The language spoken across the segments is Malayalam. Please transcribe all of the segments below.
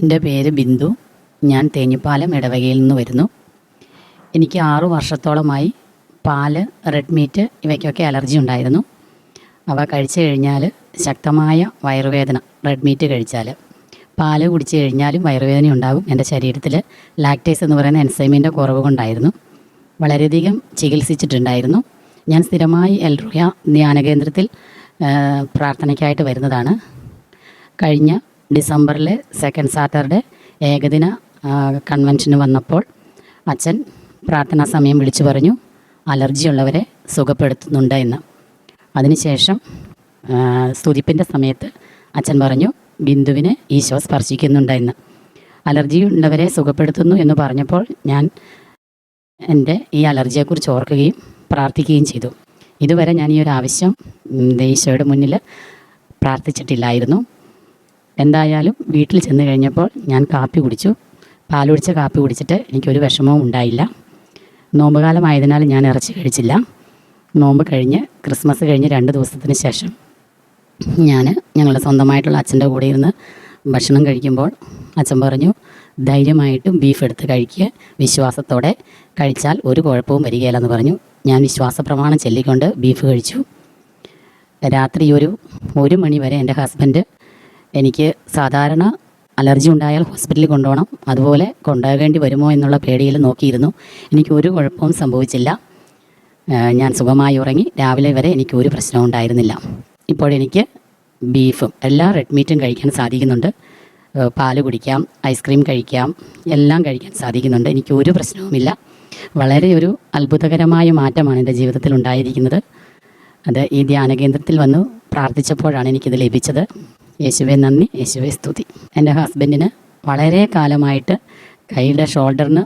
എന്റെ പേര് ബിന്ദു. ഞാൻ തേഞ്ഞിപ്പാലം ഇടവകയിൽ നിന്ന് വരുന്നു. എനിക്ക് ആറു വർഷത്തോളമായി പാൽ റെഡ് മീറ്റ് ഇവയ്ക്കൊക്കെ അലർജി ഉണ്ടായിരുന്നു. അവ കഴിച്ചു കഴിഞ്ഞാൽ ശക്തമായ വയറുവേദന റെഡ് മീറ്റ് കഴിച്ചാൽ പാൽ കുടിച്ചു കഴിഞ്ഞാലും വയറുവേദന ഉണ്ടാകും. എന്റെ ശരീരത്തിൽ ലാക്ടേസ് എന്ന് പറയുന്ന എൻസൈമിന്റെ കുറവ് കൊണ്ടായിരുന്നു. വളരെയധികം ചികിത്സിച്ചിട്ടുണ്ടായിരുന്നു. ഞാൻ സ്ഥിരമായി എൽറുയ ധ്യാന കേന്ദ്രത്തിൽ പ്രാർത്ഥനയ്ക്കായിട്ട് വരുന്നതാണ്. കഴിഞ്ഞ ഡിസംബറിലെ സെക്കൻഡ് സാറ്റർഡേ ഏകദിന കൺവെൻഷന് വന്നപ്പോൾ അച്ഛൻ പ്രാർത്ഥനാ സമയം വിളിച്ചു പറഞ്ഞു അലർജി ഉള്ളവരെ സുഖപ്പെടുത്തുന്നുണ്ട് എന്ന്. അതിനുശേഷം സ്തുതിപ്പിന്റെ സമയത്ത് അച്ഛൻ പറഞ്ഞു ബിന്ദുവിനെ ഈശോ സ്പർശിക്കുന്നുണ്ട് എന്ന്. അലർജി ഉള്ളവരെ സുഖപ്പെടുത്തുന്നു എന്ന് പറഞ്ഞപ്പോൾ ഞാൻ എന്റെ ഈ അലർജിയെക്കുറിച്ച് ഓർക്കുകയും പ്രാർത്ഥിക്കുകയും ചെയ്തു. ഇതുവരെ ഞാൻ ഈ ഒരു ആവശ്യം ഈശോയുടെ മുന്നിൽ പ്രാർത്ഥിച്ചിട്ടില്ലായിരുന്നു. എന്തായാലും വീട്ടിൽ ചെന്ന് കഴിഞ്ഞപ്പോൾ ഞാൻ കാപ്പി കുടിച്ചു. പാലൊടിച്ച കാപ്പി കുടിച്ചിട്ട് എനിക്കൊരു വിഷമവും ഉണ്ടായില്ല. നോമ്പുകാലമായതിനാൽ ഞാൻ ഇറച്ചി കഴിച്ചില്ല. നോമ്പ് കഴിഞ്ഞ് ക്രിസ്മസ് കഴിഞ്ഞ് രണ്ട് ദിവസത്തിന് ശേഷം ഞാൻ ഞങ്ങളുടെ സ്വന്തമായിട്ടുള്ള അച്ഛന്റെ കൂടെ ഇരുന്ന് ഭക്ഷണം കഴിക്കുമ്പോൾ അച്ഛൻ പറഞ്ഞു ധൈര്യമായിട്ടും ബീഫ് എടുത്ത് കഴിക്കുക വിശ്വാസത്തോടെ കഴിച്ചാൽ ഒരു കുഴപ്പവും വരികയില്ലെന്ന് പറഞ്ഞു. ഞാൻ വിശ്വാസ പ്രമാണം ചൊല്ലിക്കൊണ്ട് ബീഫ് കഴിച്ചു. രാത്രി ഒരു ഒരു മണി വരെ എന്റെ ഹസ്ബൻഡ് എനിക്ക് സാധാരണ അലർജി ഉണ്ടായാൽ ഹോസ്പിറ്റലിൽ കൊണ്ടുപോകണം. അതുപോലെ കൊണ്ടുപോകേണ്ടി വരുമോ എന്നുള്ള പേടിയിൽ നോക്കിയിരുന്നു. എനിക്ക് ഒരു കുഴപ്പവും സംഭവിച്ചില്ല. ഞാൻ സുഖമായി ഉറങ്ങി. രാവിലെ വരെ എനിക്ക് ഒരു പ്രശ്നവും ഉണ്ടായിരുന്നില്ല. ഇപ്പോഴെനിക്ക് ബീഫും എല്ലാ റെഡ് മീറ്റും കഴിക്കാൻ സാധിക്കുന്നുണ്ട്. പാൽ കുടിക്കാം ഐസ്ക്രീം കഴിക്കാം എല്ലാം കഴിക്കാൻ സാധിക്കുന്നുണ്ട്. എനിക്ക് ഒരു പ്രശ്നവുമില്ല. വളരെ ഒരു അത്ഭുതകരമായ മാറ്റമാണ് എന്റെ ജീവിതത്തിൽ ഉണ്ടായിരിക്കുന്നത്. അത് ഈ ധ്യാന കേന്ദ്രത്തിൽ വന്നു പ്രാർത്ഥിച്ചപ്പോഴാണ് എനിക്കിത് ലഭിച്ചത്. യേശുവെ നന്ദി. യേശുവെ സ്തുതി. എന്റെ ഹസ്ബൻഡിന് വളരെ കാലമായിട്ട് കൈയുടെ ഷോൾഡറിന്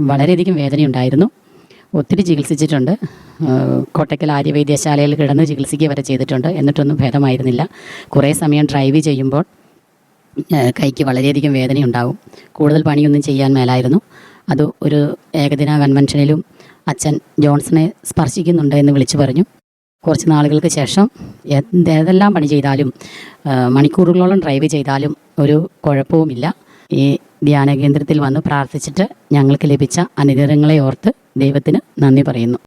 വളരെയധികം വേദനയുണ്ടായിരുന്നു. ഒത്തിരി ചികിത്സിച്ചിട്ടുണ്ട്. കോട്ടയ്ക്കൽ ആര്യവൈദ്യശാലയിൽ കിടന്ന് ചികിത്സിക്കുക വരെ ചെയ്തിട്ടുണ്ട്. എന്നിട്ടൊന്നും ഭേദമായിരുന്നില്ല. കുറേ സമയം ഡ്രൈവ് ചെയ്യുമ്പോൾ കൈക്ക് വളരെയധികം വേദനയുണ്ടാവും. കൂടുതൽ പണിയൊന്നും ചെയ്യാൻ മേലായിരുന്നു. അത് ഒരു ഏകദിന കൺവെൻഷനിലും അച്ഛൻ ജോൺസണെ സ്പർശിക്കുന്നുണ്ട് എന്ന് വിളിച്ചു പറഞ്ഞു. കുറച്ച് നാളുകൾക്ക് ശേഷം ഏതെല്ലാം പണി ചെയ്താലും മണിക്കൂറുകളോളം ഡ്രൈവ് ചെയ്താലും ഒരു കുഴപ്പവുമില്ല. ഈ ധ്യാന കേന്ദ്രത്തിൽ വന്ന് പ്രാർത്ഥിച്ചിട്ട് ഞങ്ങൾക്ക് ലഭിച്ച അനുഗ്രഹങ്ങളെ ഓർത്ത് ദൈവത്തിന് നന്ദി പറയുന്നു.